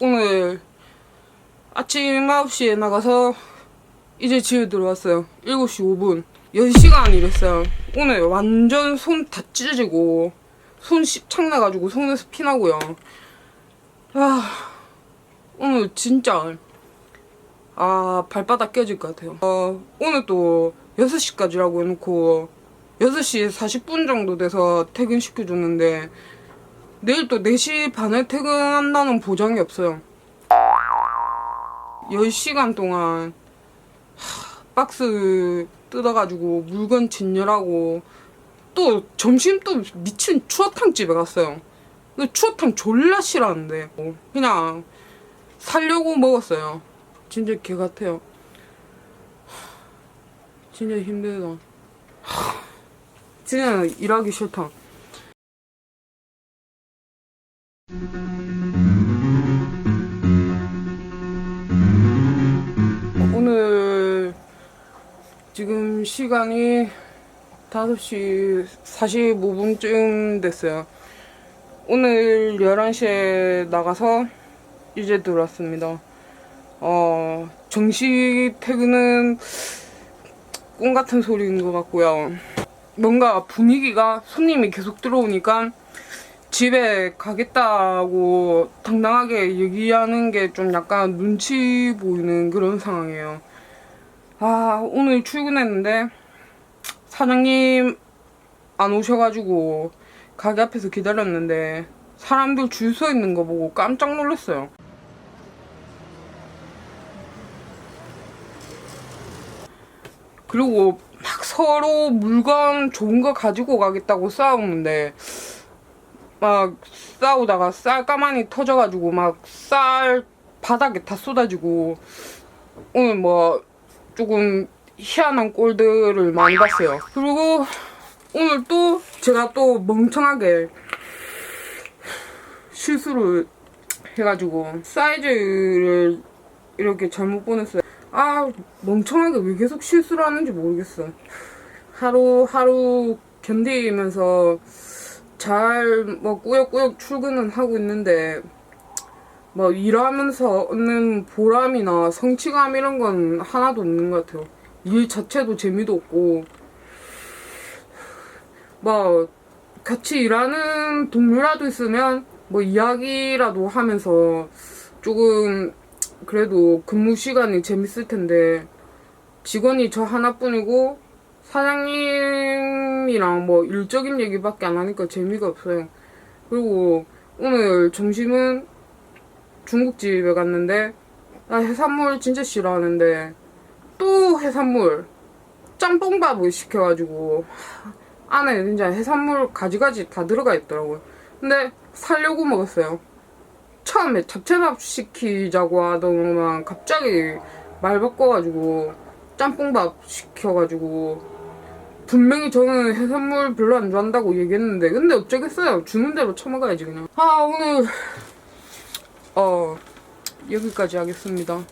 오늘 아침 9시에 나가서 이제 집에 들어왔어요. 7시 5분. 10시간 일했어요. 오늘 완전 손 다 찢어지고 손 씹창 나가지고 손에서 피나고요. 아 오늘 진짜 아 발바닥 깨질 것 같아요. 어, 오늘 또 6시까지라고 해놓고 6시 40분 정도 돼서 퇴근시켜줬는데 내일 또 4시 반에 퇴근한다는 보장이 없어요. 10시간 동안 하, 박스 뜯어가지고 물건 진열하고 또 점심 또 미친 추어탕 집에 갔어요. 근데 추어탕 졸라 싫어하는데 뭐 그냥 살려고 먹었어요. 진짜 개 같아요. 진짜 힘들다. 진짜 일하기 싫다. 지금 시간이 5시 45분쯤 됐어요. 오늘 11시에 나가서 이제 들어왔습니다. 어, 정시 퇴근은 꿈 같은 소리인 것 같고요. 뭔가 분위기가 손님이 계속 들어오니까 집에 가겠다고 당당하게 얘기하는 게 좀 약간 눈치 보이는 그런 상황이에요. 아, 오늘 출근했는데 사장님 안 오셔가지고 가게 앞에서 기다렸는데 사람들 줄 서 있는 거 보고 깜짝 놀랐어요. 그리고 막 서로 물건 좋은 거 가지고 가겠다고 싸우는데 막 싸우다가 쌀 가만히 터져가지고 막 쌀 바닥에 다 쏟아지고 오늘 뭐 조금 희한한 꼴들을 많이 봤어요. 그리고 오늘 또 제가 또 멍청하게 실수를 해가지고 사이즈를 이렇게 잘못 보냈어요. 아 멍청하게 왜 계속 실수를 하는지 모르겠어. 하루 하루 견디면서 잘 뭐 꾸역꾸역 출근은 하고 있는데 뭐 일하면서 얻는 보람이나 성취감 이런 건 하나도 없는 것 같아요. 일 자체도 재미도 없고 뭐 같이 일하는 동료라도 있으면 뭐 이야기라도 하면서 조금 그래도 근무 시간이 재밌을 텐데 직원이 저 하나뿐이고 사장님이랑 뭐 일적인 얘기밖에 안 하니까 재미가 없어요. 그리고 오늘 점심은 중국집에 갔는데 나 해산물 진짜 싫어하는데 또 해산물 짬뽕밥을 시켜가지고 안에 진짜 해산물 가지가지 다 들어가 있더라고요. 근데 살려고 먹었어요. 처음에 잡채밥 시키자고 하더니만 갑자기 말 바꿔가지고 짬뽕밥 시켜가지고 분명히 저는 해산물 별로 안 좋아한다고 얘기했는데 근데 어쩌겠어요 주는 대로 처먹어야지 그냥 아 오늘 어 여기까지 하겠습니다